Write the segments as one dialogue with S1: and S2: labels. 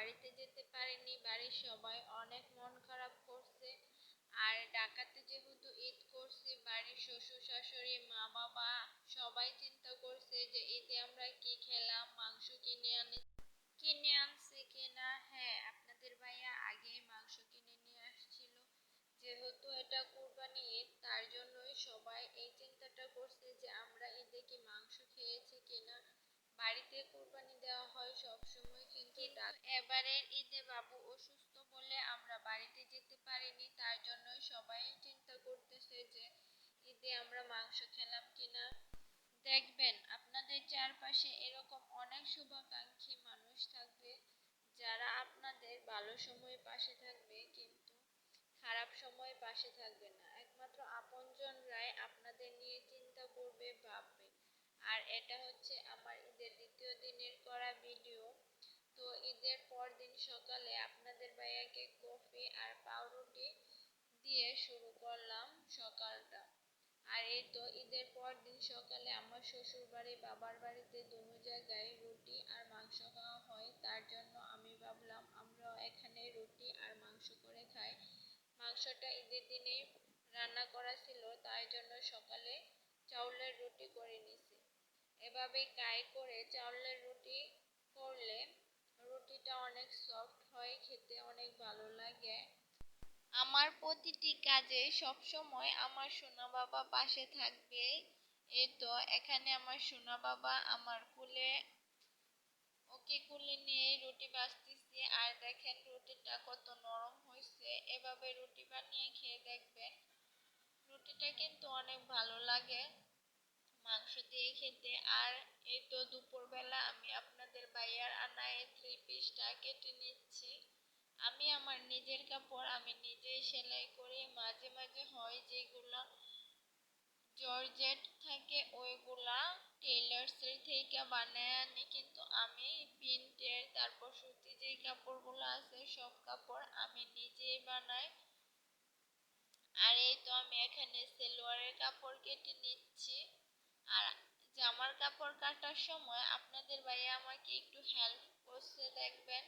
S1: বাড়িতে যেতে পারিনি বাড়ির সবাই অনেক মন খারাপ করছে। আর ঢাকাতে যেহেতু ঈদ করছি, বাড়ির শ্বশুর শাশুড়ি, মা বাবা সবাই চিন্তা করছে যে ঈদে আমরা কি খেলাম, মাংস কিনে আনি, কিনে আনছে কিনা। হ্যাঁ আপনাদের ভাইয়া আগে মাংস কিনে নিয়ে আসছিল। যেহেতু এটা কুরবানি ঈদ, তার জন্যই সবাই এই চিন্তাটা করছে যে আমরা ঈদে কি মাংস খেয়েছি কিনা। বাড়িতে কুরবানি দেওয়া হয় সব কিন্তু এবারের ঈদে বাবু অসুস্থ বলে আমরা বাড়িতে যেতে পারিনি, তার জন্যই সবাই চিন্তা করতেছে যে ঈদে আমরা মাংস খেলাম কিনা। দেখবেন, আপনাদের চারপাশে এরকম অনেক শুভাকাঙ্ক্ষী মানুষ থাকবে, যারা আপনাদের ভালো সময়ে পাশে থাকবে কিন্তু খারাপ সময়ে পাশে থাকবে না। একমাত্র আপনজনরাই আপনাদের নিয়ে চিন্তা করবে, ভাববে। আর এটা হচ্ছে আমার ঈদের দ্বিতীয় দিনের করা ভিডিও তো ঈদের পর দিন সকালে আপনাদের ভাইয়াকে কফি আর পাউরুটি দিয়ে শুরু করলাম সকালটা। আর এই তো ঈদের পর দিন সকালে আমার শ্বশুর বাড়ি বাবার বাড়িতে দুনো জায়গায় রুটি আর মাংস খাওয়া হয়। তার জন্য আমি ভাবলাম, আমরাও এখানে রুটি আর মাংস করে খাই। মাংসটা ঈদের দিনে রান্না করা ছিল, তাই জন্য সকালে চাউলের রুটি করে নিছি। এভাবে কাই করে চাউলের রুটি করলে রুটিটা অনেক সফট হয়, খেতে অনেক ভালো লাগে। আমার প্রতিটি কাজে সবসময় আমার সোনা বাবা পাশে থাকবে। এই তো, এখানে আমার সোনা বাবা আমার কুলে, ওকে কুলে নিয়ে রুটি বাঁচতেছি আর দেখেন রুটিটা কত নরম হয়েছে। এভাবে রুটি বানিয়ে খেয়ে দেখবেন, রুটিটা কিন্তু অনেক ভালো লাগে। মাংস দিয়ে খেতে। আর এই তো দুপুরবেলা আমি আপনাদের বাইয়ার আনা এই থ্রি পিসটা কেটে নিচ্ছি। আমি আমার নিজের কাপড় আমি নিজেই সেলাই করি। মাঝে মাঝে হয় যেগুলো জর্জেট থাকে, ওইগুলা টেলার্সের থেকে বানায় আনি। কিন্তু আমি প্রিন্টের, তারপর সুতি যেই কাপড়গুলো আছে, সব কাপড় আমি নিজেই বানাই। আর এই তো আমি এখানে সেলোয়ারের কাপড় কেটে নিচ্ছি। আর জামার কাপড় কাটার সময় আপনাদের ভাইয়া আমাকে একটু হেল্প করছে দেখবেন।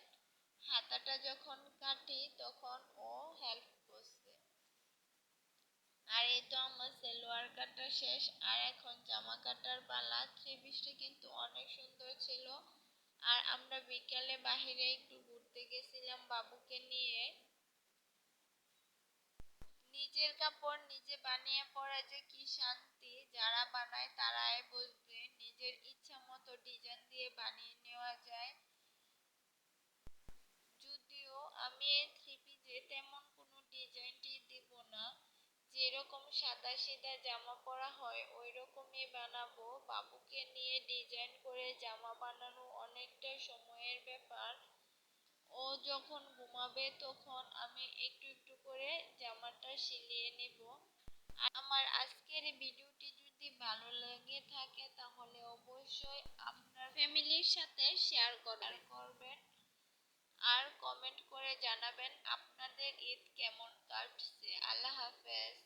S1: হাতাটা যখন কাটি তখন ও হেল্প করছে। আর এই তো আমার সেলোয়ার কাটা শেষ, আর এখন জামা কাটার পালা পিসটা কিন্তু অনেক সুন্দর ছিল। আর আমরা বিকালে বাহিরে একটু ঘুরতে গেছিলাম বাবুকে নিয়ে। নিজের কাপড় নিজে বানিয়ে পরা যে কি শান্তি, যারা বানায় তারাই বুঝবে। নিজের ইচ্ছা মতো ডিজাইন দিয়ে বানিয়ে নেওয়া যায়। যদিও আমি এই থ্রি পিসে তেমন কোনো ডিজাইনটি দিব না। যেরকম সাদা সিধা জামা পরা হয় ওই রকমই বানাবো। বাবুকে নিয়ে ডিজাইন করে জামা বানানো অনেকটা সময়ের ব্যাপার। ও যখন ঘুমাবে তখন আমি একটু একটু করে জামাটা সিলিয়ে নেব। আমার আজকের ভিডিওটি যদি ভালো লেগে থাকে তাহলে অবশ্যই আপনার ফ্যামিলির সাথে শেয়ার করবেন। আর কমেন্ট করে জানাবেন আপনাদের ঈদ কেমন কাটছে। আল্লাহ হাফেজ।